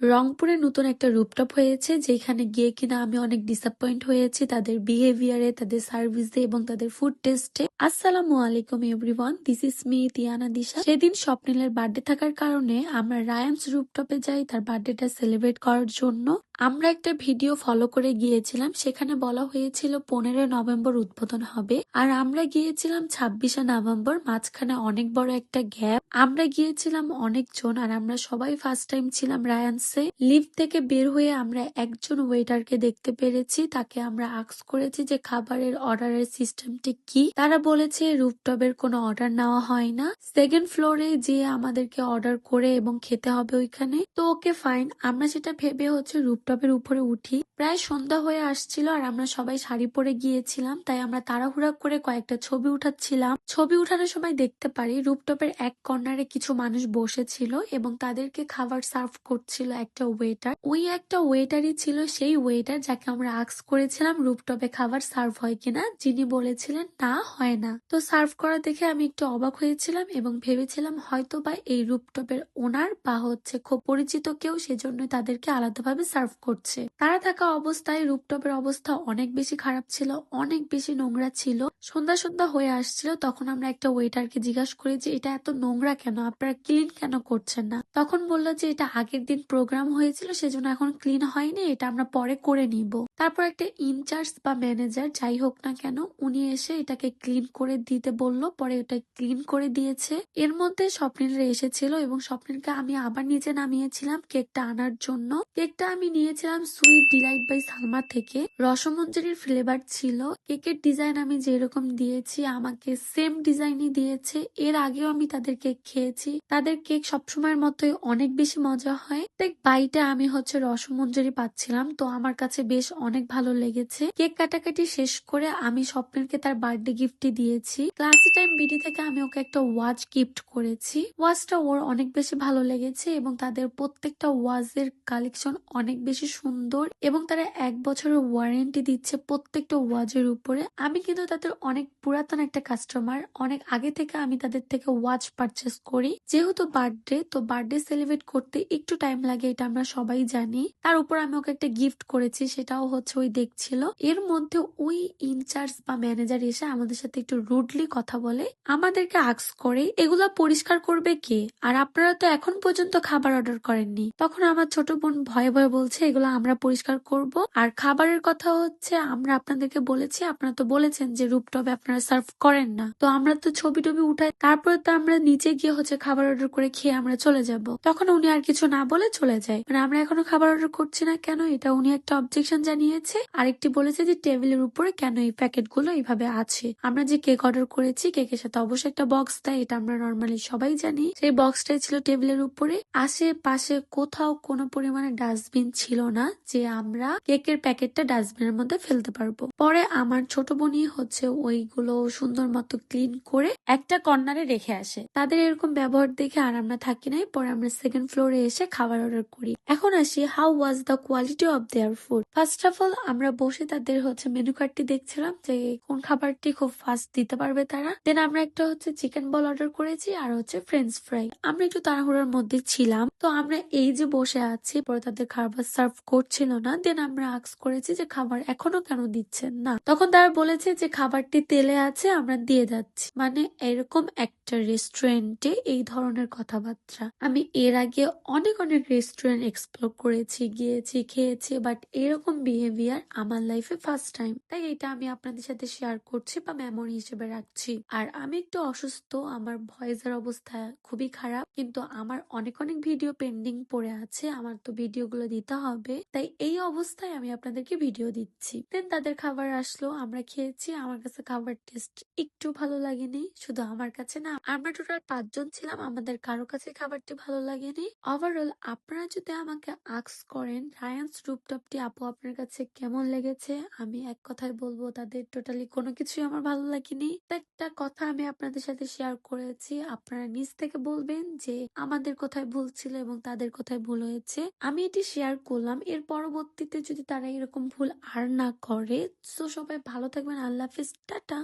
রংপুরে নতুন একটা রুপটপ হয়েছে, যেখানে গিয়ে কিনা আমি অনেক ডিসঅ্যাপয়েন্ট হয়েছি তাদের বিহেভিয়ারে তাদের সার্ভিসে এবং তাদের ফুড টেস্টে আসসালামু আলাইকুম everyone this is me Tiana Disha সেদিন স্বপ্নিলের বার্থডে থাকার কারণে আমরা রায়ান্স রুপটপে যাই, তার বার্থডেটা সেলিব্রেট করার জন্য। আমরা একটা ভিডিও ফলো করে গিয়েছিলাম, সেখানে বলা হয়েছিল পনেরো নভেম্বর উদ্বোধন হবে। আর আমরা গিয়েছিলাম ছাব্বিশে নভেম্বর, মাঝখানে অনেক বড় একটা গ্যাপ আমরা গিয়েছিলাম অনেকজন, আর আমরা সবাই ফার্স্ট টাইম ছিলাম রায়ান্সে লিফট থেকে বের হয়ে আমরা একজন ওয়েটারকে দেখতে পেরেছি। তাকে আমরা আক্স করেছি যে খাবারের অর্ডারের সিস্টেমটি কি। তারা বলেছে রুফটপের কোনো অর্ডার নেওয়া হয় না। সেকেন্ড ফ্লোরে যে আমাদেরকে অর্ডার করে এবং খেতে হবে ওইখানে। তো ওকে ফাইন, আমরা সেটা ভেবে হচ্ছে রুফটপের উপরে উঠি। প্রায় সন্ধ্যা হয়ে আসছিল আর আমরা সবাই শাড়ি পরে গিয়েছিলাম। তাই আমরা তাড়াহুড়া করে কয়েকটা ছবি উঠাচ্ছিলাম। ছবি উঠানোর সময় দেখতে পারি রুফটপের এক কর্নারে কিছু মানুষ বসেছিল এবং তাদেরকে খাবার সার্ভ করছিল একটা ওয়েটার ওই একটা ওয়েটারই ছিল সেই ওয়েটার যাকে আমরা আক্স করেছিলাম রুফটপে খাবার সার্ভ হয় কিনা, যিনি বলেছিলেন, না, হয় না। তো সার্ভ করা দেখে আমি একটু অবাক হয়েছিলাম এবং ভেবেছিলাম হয়তো বা এই রুফটপের ওনার বা হচ্ছে খুব পরিচিত কেউ সেজন্য তাদেরকে আলাদাভাবে সার্ভ করছে। তারা থাকা অবস্থায় রুপটপের অবস্থা অনেক বেশি খারাপ ছিল, অনেক বেশি নোংরা ছিল। সন্ধ্যা সন্ধ্যা হয়ে আসছিল, তখন আমরা একটা ওয়েটারকে জিজ্ঞাসা করি যে, এটা এত নোংরা কেন? আপনারা ক্লিন কেন করছেন না? তখন বলল যে, এটা আগের দিন প্রোগ্রাম হয়েছিল সেজন্য এখন ক্লিন হয়নি, এটা আমরা পরে করে নিব। তারপর একটা ইনচার্জ বা ম্যানেজার যাই হোক না কেন, উনি এসে এটাকে ক্লিন করে দিতে বলল, পরে ওটা ক্লিন করে দিয়েছে। এর মধ্যে স্বপ্নিলরা এসেছিল এবং স্বপ্নিলকে আমি আবার নিচে নামিয়েছিলাম কেকটা আনার জন্য। কেকটা আমি নিয়েছিলাম সুইট ডিলাইট বাই সালমা থেকে। রসমঞ্জরির ফ্লেভার ছিল। কেকের ডিজাইন আমি যেরকম দিয়েছি, আমাকে সেম ডিজাইনই দিয়েছে। এর আগেও আমি তাদের কেক খেয়েছি। তাদের কেক সবসময়ের মতোই অনেক বেশি মজা হয়। দেখ বাইটা আমি হচ্ছে রসমঞ্জরি পাচ্ছিলাম, তো আমার কাছে বেশ অনেক ভালো লেগেছে। কেক কাটাকাটি শেষ করে আমি স্বপ্নেরকে তার বার্থডে গিফটটি দিয়েছি। ক্লাসি টাইম বিডি থেকে আমি ওকে একটা ওয়াচ গিফট করেছি। ওয়াচটা ওর অনেক বেশি ভালো লেগেছে এবং তাদের প্রত্যেকটা ওয়াচের কালেকশন অনেক বেশি সুন্দর এবং তারা এক বছরের ওয়ারেন্টি দিচ্ছে প্রত্যেকটা ওয়াচের উপরে। আমি কিন্তু তাদের অনেক পুরাতন একটা কাস্টমার, অনেক আগে থেকে আমি তাদের থেকে ওয়াচ পারচেস করি। যেহেতু বার্থডে, তো বার্থডে সেলিব্রেট করতে একটু টাইম লাগে এটা আমরা সবাই জানি। তার উপর আমি ওকে একটা গিফট করেছি, সেটাও হচ্ছে ওই দেখছিল। এর মধ্যে ওই ইনচার্জ বা ম্যানেজার এসে আমাদের সাথে একটু রুডলি কথা বলে, আমাদেরকে আক্স করে, এগুলা পরিষ্কার করবে কে? আর আপনারা তো এখন পর্যন্ত খাবার অর্ডার করেননি। তখন আমার ছোট বোন ভয়ে ভয়ে বলছে, এগুলো আমরা পরিষ্কার করব। আর খাবারের কথা হচ্ছে, আমরা আপনাদেরকে বলেছি, আপনারা তো বলেছেন যে রূপটপে আপনারা সার্ভ করেন না। তো আমরা তো ছবি টবি উঠাই, তারপরে তো আমরা নিচে গিয়ে হচ্ছে খাবার অর্ডার করে খেয়ে আমরা চলে যাব। তখন উনি আর কিছু না বলে চলে যায়। মানে আমরা এখনও খাবার অর্ডার করছি না কেন? এটা উনি একটা অবজেকশন জানিয়েছে। আরেকটি বলেছে যে টেবিলের উপরে কেন এই প্যাকেটগুলো এইভাবে আছে? আমরা যে কেক অর্ডার করেছি কেকের সাথে অবশ্যই একটা বক্স দেয়, এটা আমরা নর্মালি সবাই জানি। সেই বক্সটাই ছিল টেবিলের উপরে। আশেপাশে কোথাও কোনো পরিমাণে ডাস্টবিন ছিল না যে আমরা কেকের প্যাকেটটা ডাস্টবিনের মধ্যে ফেলতে পারব। পরে আমার ছোট বোনই হচ্ছে ওইগুলো সুন্দর মতো ক্লিন করে একটা কর্নারে রেখে আসে। তাদের এরকম ব্যবহার দেখে আর আমরা থাকি নাই। পরে আমরা সেকেন্ড ফ্লোরে এসে খাবার অর্ডার করি। এখন আসি how was the quality of their food first of all আমরা বসে তাদের হচ্ছে মেনু কার্ডটি দেখছিলাম যে কোন খাবারটি খুব ফাস্ট দিতে পারবে তারা। দেন আমরা একটা হচ্ছে চিকেন বল অর্ডার করেছি আর হচ্ছে ফ্রেঞ্চ ফ্রাই আমরা একটু তাড়াহুড়ার মধ্যে ছিলাম, তো আমরা এই যে বসে আছি, পরে তাদের খাবার সার্ভ করছিল না। দেন আমরা আক্স করেছি যে খাবার এখনও কেন দিচ্ছেন না। তখন তারা বলেছে যে খাবারটি তেলে আছে, আমরা দিয়ে যাচ্ছি। মানে এরকম একটা রেস্টুরেন্টে এই ধরনের কথাবার্তা। আমি এর আগে অনেক অনেক রেস্টুরেন্ট এক্সপ্লোর করেছি, গিয়েছি, খেয়েছি বাট এরকম বিহেভিয়ার আমার লাইফে ফার্স্ট টাইম তাই এটা আমি আপনাদের সাথে শেয়ার করছি বা মেমোরি হিসেবে রাখছি। আর আমি একটু অসুস্থ, আমার ভয়েসের অবস্থা খুবই খারাপ, কিন্তু আমার অনেক অনেক ভিডিও পেন্ডিং পড়ে আছে, আমার তো ভিডিওগুলো দিতে হবে। তাই এই অবস্থায় আমি আপনাদেরকে ভিডিও দিচ্ছি। দেন তাদের খাবার আসলো, আমরা খেয়েছি, আমার কাছে খাবার টেস্ট একটু ভালো লাগেনি, শুধু আমার কাছে না, আমরা টোটাল পাঁচজন ছিলাম, আমাদের কারও কাছে খাবারটি ভালো লাগেনি। ওভারঅল আপনারা যদি আমাকে আক্স করেন রায়ান্স রুপটপটি আপু আপনার কাছে কেমন লেগেছে? আমি এক কথায় বলব, তাদের টোটালি কোনো কিছুই আমার ভালো লাগেনি। একটা কথা আমি আপনাদের সাথে শেয়ার করেছি। আপনারা নিজ থেকে বলবেন যে আমাদের কোথায় ভুল ছিল এবং তাদের কোথায় ভুল হয়েছে। আমি এটি শেয়ার করলাম। এর পরবর্তীতে যদি তারা এরকম ভুল আর না করে তো সবাই ভালো থাকবেন। আল্লাহ হাফিজ। টাটা।